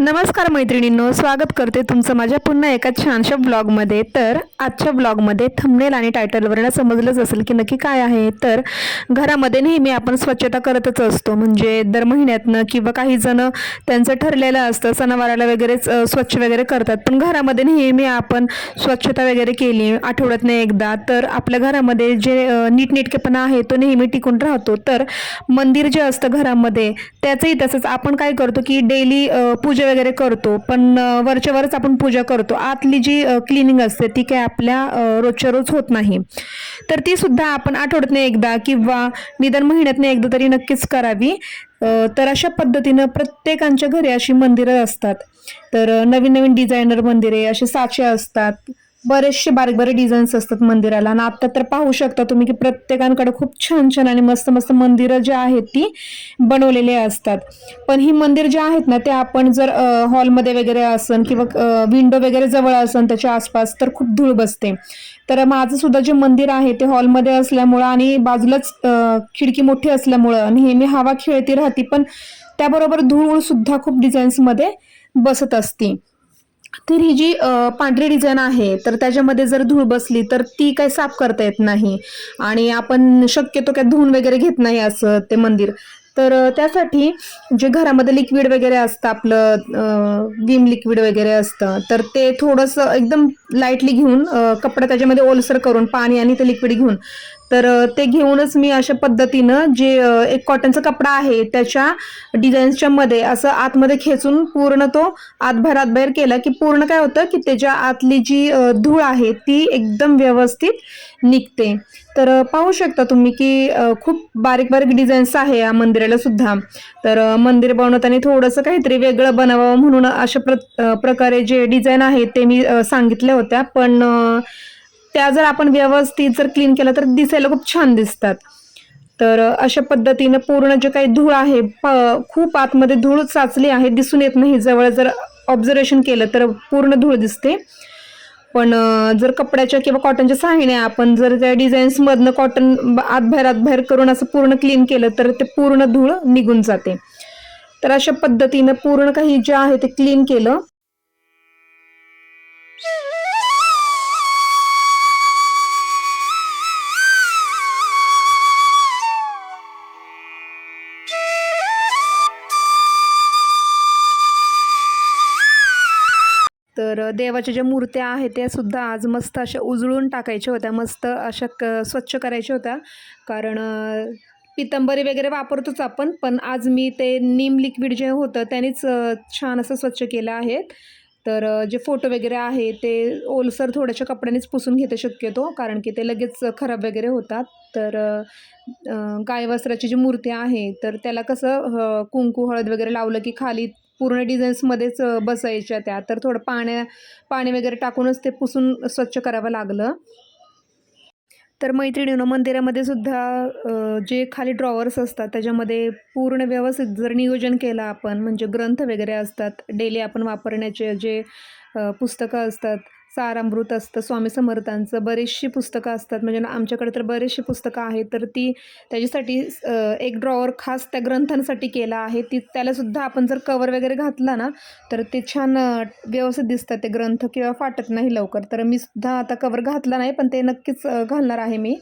नमस्कार मैत्रिणींनो स्वागत करते तुमचं माझ्या पुन्हा एका छानशा ब्लॉगमध्ये तर आजच्या ब्लॉगमध्ये थंबनेल आणि टायटलवरनं समजलंच असेल की नक्की काय आहे. तर घरामध्ये नेहमी आपण स्वच्छता करतच असतो. म्हणजे दर महिन्यातनं किंवा काही जण त्यांचं ठरलेलं असतं सणावाराला वगैरेच स्वच्छ वगैरे करतात. पण घरामध्ये नेहमी आपण स्वच्छता वगैरे केली आठवड्यातनं एकदा तर आपल्या घरामध्ये जे नीटनेटकेपणा आहे तो नेहमी टिकून राहतो. तर मंदिर जे असतं घरामध्ये त्याचंही तसंच. आपण काय करतो की डेली पूजा वगैरे करतो. पण वरच्या वरच आपण पूजा करतो. आतली जी क्लिनिंग असते ती काय आपल्या रोजच्या रोज होत नाही. तर ती सुद्धा आपण आठवड्यातनं एकदा किंवा निदान महिन्यातनं एकदा तरी नक्कीच करावी. तर अशा पद्धतीनं प्रत्येकांच्या घरी अशी मंदिरं असतात. तर नवीन नवीन डिझायनर मंदिरे असे साचे असतात. बरेचसे बारीक बारीक डिझाईन्स असतात मंदिराला. आणि आता तर पाहू शकता तुम्ही की प्रत्येकांकडे खूप छान छान आणि मस्त मस्त मंदिरं जी आहेत ती बनवलेली असतात. पण ही मंदिर जे आहेत ना ते आपण जर हॉलमध्ये वगैरे असन किंवा विंडो वगैरे जवळ असन त्याच्या आसपास तर खूप धूळ बसते. तर माझं सुद्धा जे मंदिर आहे ते हॉलमध्ये असल्यामुळं आणि बाजूलाच खिडकी मोठी असल्यामुळं नेहमी हवा खेळती राहती पण त्याबरोबर धूळ सुद्धा खूप डिझाईन्समध्ये बसत असते. तर ही जी पांढरी डिझाईन आहे तर त्याच्यामध्ये जर धूळ बसली तर ती काय साफ करता येत नाही. आणि आपण शक्यतो काय धुवून वगैरे घेत नाही असं ते मंदिर. तर त्यासाठी जे घरामध्ये लिक्विड वगैरे असतं आपलं विम लिक्विड वगैरे असतं तर ते थोडंसं एकदम लाईटली घेऊन कपडा त्याच्यामध्ये ओलसर करून पाणी आणि ते लिक्विड घेऊन तर ते घेऊनच मी अशा पद्धतीनं जे एक कॉटनचा कपडा आहे त्याच्या डिझाईन्सच्या मध्ये असं आतमध्ये खेचून पूर्ण तो आतभर आतबाहेर केला की पूर्ण काय होतं की त्याच्या आतली जी धूळ आहे ती एकदम व्यवस्थित निघते. तर पाहू शकता तुम्ही की खूप बारीक बारीक डिझाईन्स आहे या मंदिराला सुद्धा. तर मंदिर बनवताना थोडंसं काहीतरी वेगळं बनवावं म्हणून अशा प्र प्रकारे जे डिझाईन आहे ते मी सांगितल्या होत्या. पण त्या जर आपण व्यवस्थित जर क्लीन केलं तर दिसायला खूप छान दिसतात. तर अशा पद्धतीनं पूर्ण जे काही धूळ आहे प- खूप आतमध्ये धूळ साचली आहे दिसून येत नाही. जवळ जर ऑब्झर्वेशन केलं तर पूर्ण धूळ दिसते. पण जर कपड्याच्या किंवा कॉटनच्या साहाय्याने आपण जर त्या डिझाईन्समधनं कॉटन आतबाहेर आतबाहेर करून असं पूर्ण क्लीन केलं तर ते पूर्ण धूळ निघून जाते. तर अशा पद्धतीनं पूर्ण काही जे आहे ते क्लीन केलं. तर देवाच्या ज्या मूर्त्या आहेत त्या सुद्धा आज मस्त अशा उजळून टाकायच्या होत्या मस्त अशा क स्वच्छ करायच्या होत्या. कारण पितंबरी वगैरे वापरतोच आपण पण आज मी ते नीम लिक्विड जे होतं त्यानेच छान असं स्वच्छ केलं आहे. तर जे फोटो वगैरे आहे ते ओलसर थोड्याशा कपड्यानेच पुसून घेते शक्यतो कारण की ते लगेच खराब वगैरे होतात. तर गायवस्त्राची जी मूर्ती आहे तर त्याला कसं कुंकू हळद वगैरे लावलं की खाली पूर्ण डिझाईन्समध्येच बसायच्या त्या. तर थोडं पाण्या पाणी वगैरे टाकूनच ते पुसून स्वच्छ करावं लागलं. तर मैत्रिणीनं मंदिरामध्ये सुद्धा जे खाली ड्रॉवर्स असतात त्याच्यामध्ये पूर्ण व्यवस्थित जर नियोजन केलं आपण म्हणजे ग्रंथ वगैरे असतात डेली आपण वापरण्याचे जे पुस्तकं असतात सारामृत असतं स्वामी समर्थांचं. बरीचशी पुस्तकं असतात. म्हणजे आमच्याकडे तर बरेचशी पुस्तकं आहेत. तर ती त्याच्यासाठी एक ड्रॉवर खास त्या ग्रंथांसाठी केला आहे. ती त्यालासुद्धा आपण जर कवर वगैरे घातला ना तर ते छान व्यवस्थित दिसतात ते ग्रंथ किंवा फाटत नाही लवकर. तर मी सुद्धा आता कवर घातला नाही पण ते नक्कीच घालणार आहे मी.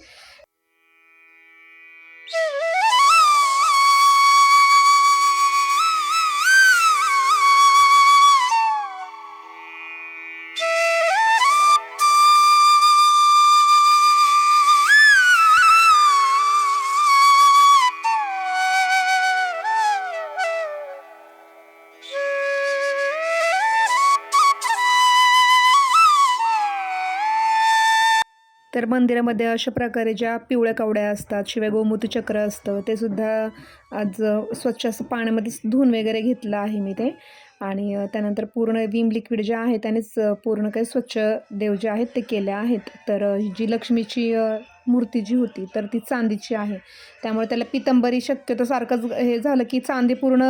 तर मंदिरामध्ये अशा प्रकारे ज्या पिवळ्या कवड्या असतात शिवाय गोमूत्र चक्र असतं ते सुद्धा आज स्वच्छ असं पाण्यामध्ये धुवून वगैरे घेतलं आहे मी ते. आणि त्यानंतर पूर्ण विम लिक्विड जे आहे त्यानेच पूर्ण काही स्वच्छ देव जे आहेत ते केले आहेत. तर ही जी लक्ष्मीची मूर्ती जी होती तर ती चांदीची आहे. त्यामुळे त्याला पितंबरी शक्यतो सारखंच हे झालं की चांदी पूर्ण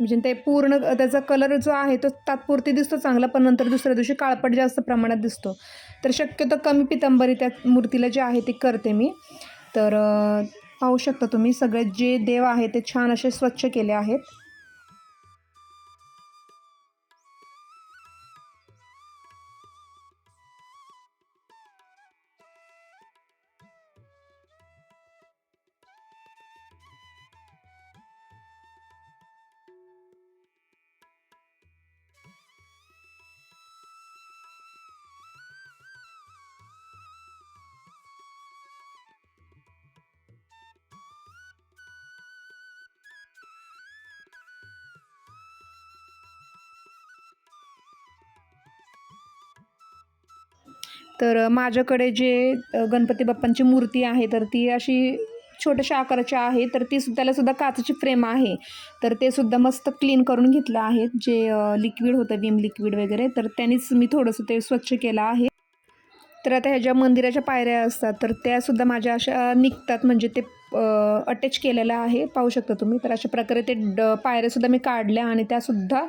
म्हणजे ते पूर्ण त्याचा कलर जो आहे तो तात्पुरती दिसतो चांगला पण नंतर दुसऱ्या दिवशी काळपट जास्त प्रमाणात दिसतो. तर शक्यतो कमी पितंबरी त्या मूर्तीला जे आहे ते करते मी. तर पाहू शकता तुम्ही सगळे जे देव आहे ते छान असे स्वच्छ केले आहेत. तर माझ्याकडे जे गणपती बाप्पांची मूर्ती आहे तर ती अशी छोट्याशा आकाराची आहे तर ती त्याला सुद्धा काचेची फ्रेम आहे. तर ते सुद्धा मस्त क्लीन करून घेतलं आहे जे लिक्विड होतं विम लिक्विड वगैरे तर त्यांनीच मी थोडंसं ते स्वच्छ केलं आहे. तर आता ह्या ज्या मंदिराच्या पायऱ्या असतात तर त्यासुद्धा माझ्या अशा निघतात म्हणजे ते अटॅच केलेलं आहे पाहू शकता तुम्ही. तर अशा प्रकारे ते ड पायऱ्यासुद्धा मी काढल्या आणि त्यासुद्धा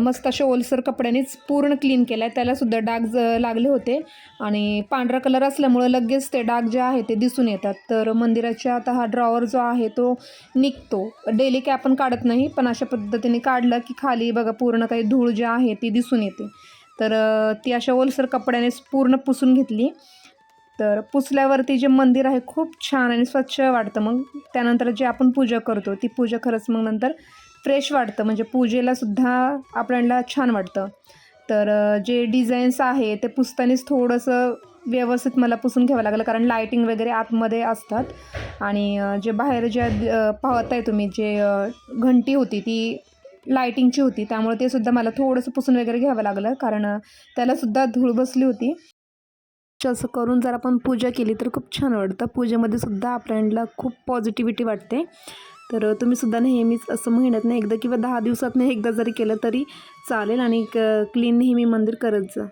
मस्त अशा ओलसर कपड्यानेच पूर्ण क्लीन केल्या. त्यालासुद्धा डाग ज लागले होते. आणि पांढरा कलर असल्यामुळं लगेच ते डाग जे आहे ते दिसून येतात. तर मंदिराच्या आता हा ड्रॉवर जो आहे तो निघतो. डेली काय आपण काढत नाही पण अशा पद्धतीने काढलं की खाली बघा पूर्ण काही धूळ जी आहे ती दिसून येते. तर ती अशा ओलसर कपड्यानेच पूर्ण पुसून घेतली. तर पुसल्यावरती जे मंदिर आहे खूप छान आणि स्वच्छ वाटतं मग. त्यानंतर जे आपण पूजा करतो ती पूजा खरंच मग नंतर फ्रेश वाटतं. म्हणजे पूजेला सुद्धा आपल्याला छान वाटतं. तर जे डिझाईन्स आहे ते पुसतानीच थोडंसं व्यवस्थित मला पुसून घ्यावं लागलं. कारण लायटिंग वगैरे आतमध्ये असतात. आणि जे बाहेर ज्या पाहताय तुम्ही जे घंटी होती ती लायटिंगची होती त्यामुळे ते सुद्धा मला थोडंसं पुसून वगैरे घ्यावं लागलं. कारण त्यालासुद्धा धूळ बसली होती. असं करून जर आपण पूजा केली तर खूप छान वाटतं. पूजेमध्ये सुद्धा आपल्याला खूप पॉझिटिव्हिटी वाटते. तर तुम्ही सुद्धा नेहमीच असं महिन्यातनं एकदा किंवा दहा दिवसातनं एकदा जरी केलं तरी चालेल आणि क क्लीन नेहमी मंदिर करत जा.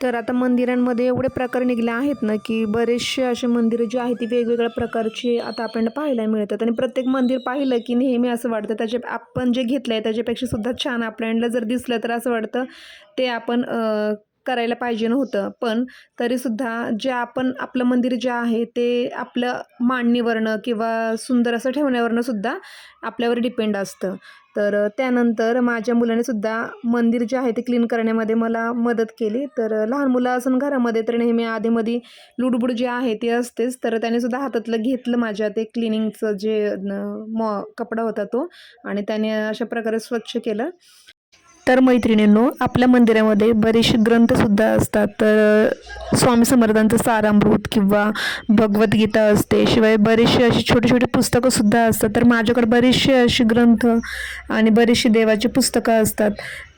तर आता मंदिरांमध्ये एवढे प्रकार निघले आहेत ना की बरेचसे असे मंदिरं जी आहेत ती वेगवेगळ्या प्रकारची आता आपल्याला पाहायला मिळतात. आणि प्रत्येक मंदिर पाहिलं की नेहमी असं वाटतं त्याच्या आपण जे घेतलं आहे त्याच्यापेक्षा सुद्धा छान आपल्याला जर दिसलं तर असं वाटतं ते आपण करायला पाहिजे नव्हतं. पण तरीसुद्धा जे आपण आपलं मंदिर जे आहे ते आपलं मांडणीवरनं किंवा सुंदर असं ठेवण्यावरनं सुद्धा आपल्यावर डिपेंड असतं. तर त्यानंतर माझ्या मुलाने सुद्धा मंदिर जे आहे ते क्लीन करण्यामध्ये मला मदत केली. तर लहान मुलं असून घरामध्ये तर नेहमी आधीमध्ये लुडबुड जे आहे ते असतेच. तर त्याने सुद्धा हातातलं घेतलं माझ्या ते क्लिनिंगचं जे मॉ कपडा होता तो. आणि त्याने अशा प्रकारे स्वच्छ केलं. तर मैत्रिणींनो आपल्या मंदिरामध्ये बरेचसे ग्रंथसुद्धा असतात. तर स्वामी समर्थांचं सारामृत किंवा भगवद्गीता असते. शिवाय बरेचसे अशी छोटी छोटी पुस्तकंसुद्धा असतात. तर माझ्याकडे बरेचसे अशी ग्रंथ आणि बरीचशी देवाची पुस्तकं असतात.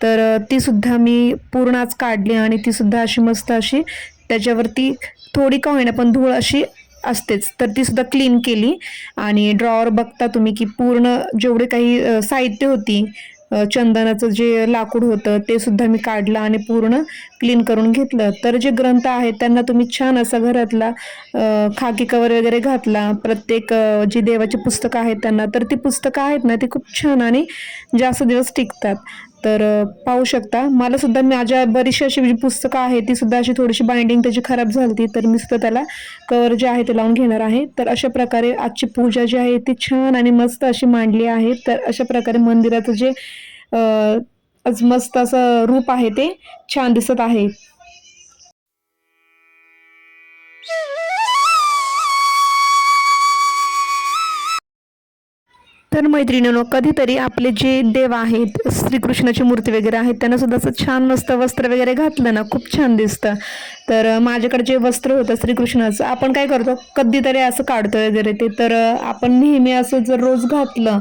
तर तीसुद्धा मी पूर्ण आज काढली आणि तीसुद्धा अशी मस्त अशी त्याच्यावरती थोडी का होईना पण धूळ अशी असतेच. तर ती सुद्धा क्लीन केली आणि ड्रॉवर बघता तुम्ही की पूर्ण जेवढे काही साहित्य होती चंदनाचं जे लाकूड होतं ते सुद्धा मी काढलं आणि पूर्ण क्लीन करून घेतलं. तर जे ग्रंथ आहेत त्यांना तुम्ही छान असा घरातला खाकी कवर वगैरे घातला. प्रत्येक जी देवाची पुस्तकं आहेत त्यांना तर ती पुस्तकं आहेत ना ती खूप छान आणि जास्त दिवस टिकतात. तर पाहू शकता. मला सुद्धा माझ्या बरीचशी अशी जी पुस्तकं आहे ती सुद्धा अशी थोडीशी बाइंडिंग त्याची खराब झाली तर मी सुद्धा त्याला कवर जे आहे ते लावून घेणार आहे. तर अशा प्रकारे आजची पूजा जी आहे ती छान आणि मस्त अशी मांडली आहे. तर अशा प्रकारे मंदिराचं जे आज मस्त असं रूप आहे ते छान दिसत आहे. तर मैत्रिणींनो कधीतरी आपले जे देव आहेत श्रीकृष्णाची मूर्ती वगैरे आहेत त्यांना सुद्धा असं छान मस्त वस्त्र वगैरे घातलं ना खूप छान दिसतं. तर माझ्याकडे जे वस्त्र होतं श्रीकृष्णाचं आपण काय करतो कधीतरी असं काढतो वगैरे ते. तर आपण नेहमी असं जर रोज घातलं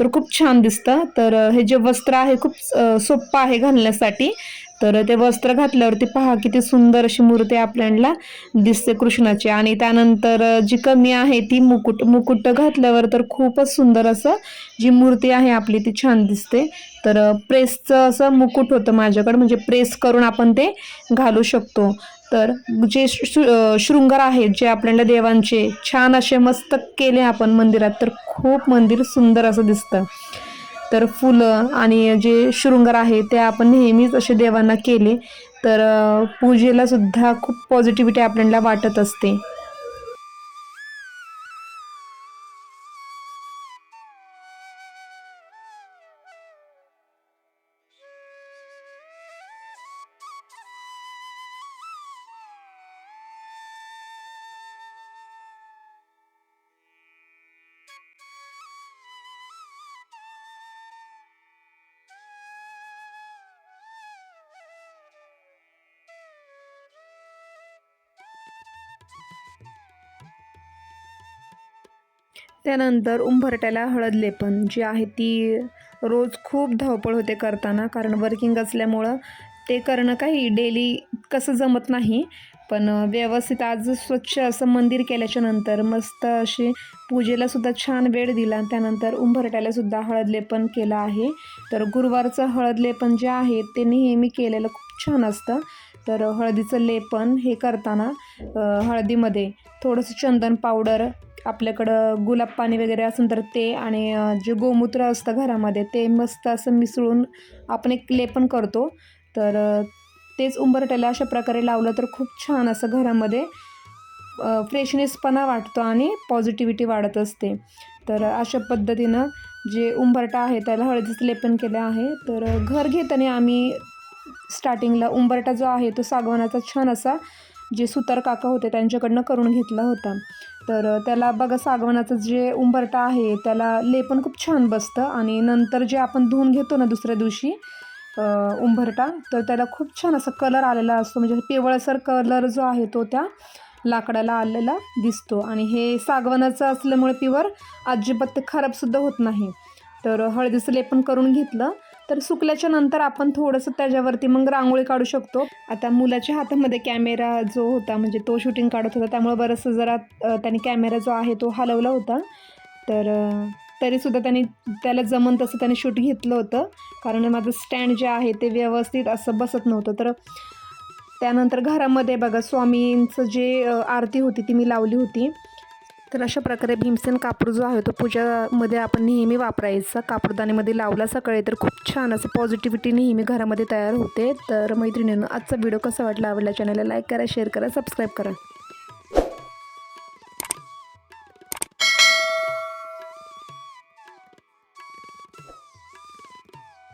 तर खूप छान दिसतं. तर हे जे वस्त्र आहे खूप सोपं आहे घालण्यासाठी. तर ते वस्त्र घातल्यावरती पहा किती सुंदर अशी मूर्ती आपल्याला दिसते कृष्णाची. आणि त्यानंतर जी कमी आहे ती मुकुट मुकुट घातल्यावर तर खूपच सुंदर असं जी मूर्ती आहे आपली ती छान दिसते. तर प्रेसचं असं मुकुट होतं माझ्याकडं म्हणजे प्रेस करून आपण ते घालू शकतो. तर जे शृंगार आहेत जे आपल्याला देवांचे छान असे मस्त केले आपण मंदिरात तर खूप मंदिर सुंदर असं दिसतं. तर फुलं आणि जे शृंगार आहे ते आपण नेहमीच असे देवांना केले. तर पूजेलासुद्धा पूजेला सुद्धा खूप पॉझिटिव्हिटी आपल्याला वाटत असते. त्यानंतर उंबरट्याला हळद लेपन जी आहे ती रोज खूप धावपळ होते करताना कारण वर्किंग असल्यामुळं ते करणं काही डेली कसं जमत नाही. पण व्यवस्थित आज स्वच्छ असं मंदिर केल्याच्यानंतर मस्त अशी पूजेलासुद्धा छान वेळ दिला. त्यानंतर उंबरट्यालासुद्धा हळद लेपन केलं आहे. तर गुरुवारचं हळद लेपन जे आहे ते नेहमी केलेलं खूप छान असतं. तर हळदीचं लेपन हे करताना हळदीमध्ये थोडंसं चंदन पावडर आपल्याकडं गुलाब पाणी वगैरे असून तर ते आणि जे गोमूत्र असतं घरामध्ये ते मस्त असं मिसळून आपण एक लेपन करतो. तर तेच उंबरट्याला अशा प्रकारे लावलं तर खूप छान असं घरामध्ये फ्रेशनेसपणा वाटतो आणि पॉझिटिव्हिटी वाढत असते. तर अशा पद्धतीनं जे उंबरटा आहे त्याला हळदीचं लेपन केलं आहे. तर घर घेताना आम्ही स्टार्टिंगला उंबरटा जो आहे तो सागवानाचा छान असा जे सुतार काका होते त्यांच्याकडनं करून घेतला होता. तर त्याला बघा सागवनाचं जे उंबरटा आहे त्याला लेपन खूप छान बसतं आणि नंतर जे आपण धुवून घेतो ना दुसऱ्या दिवशी उंबरटा तर त्याला खूप छान असा कलर आलेला असतो. म्हणजे पिवळसर कलर जो आहे तो त्या लाकडाला आलेला दिसतो. आणि हे सागवणाचं असल्यामुळे पिवर अजिबात ते खराबसुद्धा होत नाही. तर हळदीचं लेपन करून घेतलं. तर सुकल्याच्या नंतर आपण थोडंसं त्याच्यावरती मग रांगोळी काढू शकतो. आता मुलाच्या हातामध्ये कॅमेरा जो होता म्हणजे तो शूटिंग काढत होता त्यामुळे बरंचसं जरा त्याने कॅमेरा जो आहे तो हलवला होता. तर तरीसुद्धा त्यांनी त्याला जमन तसं त्याने शूट घेतलं होतं. कारण माझं स्टँड जे आहे ते व्यवस्थित असं बसत नव्हतं. तर त्यानंतर घरामध्ये बघा स्वामींचं जे आरती होती ती मी लावली होती. तर अशा प्रकारे भीमसेन कापूर जो आहे तो पूजामध्ये आपण नेहमी वापरायचा. कापूरदाणीमध्ये लावला सकाळी तर खूप छान असं पॉझिटिव्हिटी नेहमी घरामध्ये तयार होते. तर मैत्रिणीनं आजचा व्हिडिओ कसा वाटला आवडला चॅनलला लाईक करा शेअर करा सबस्क्राईब करा.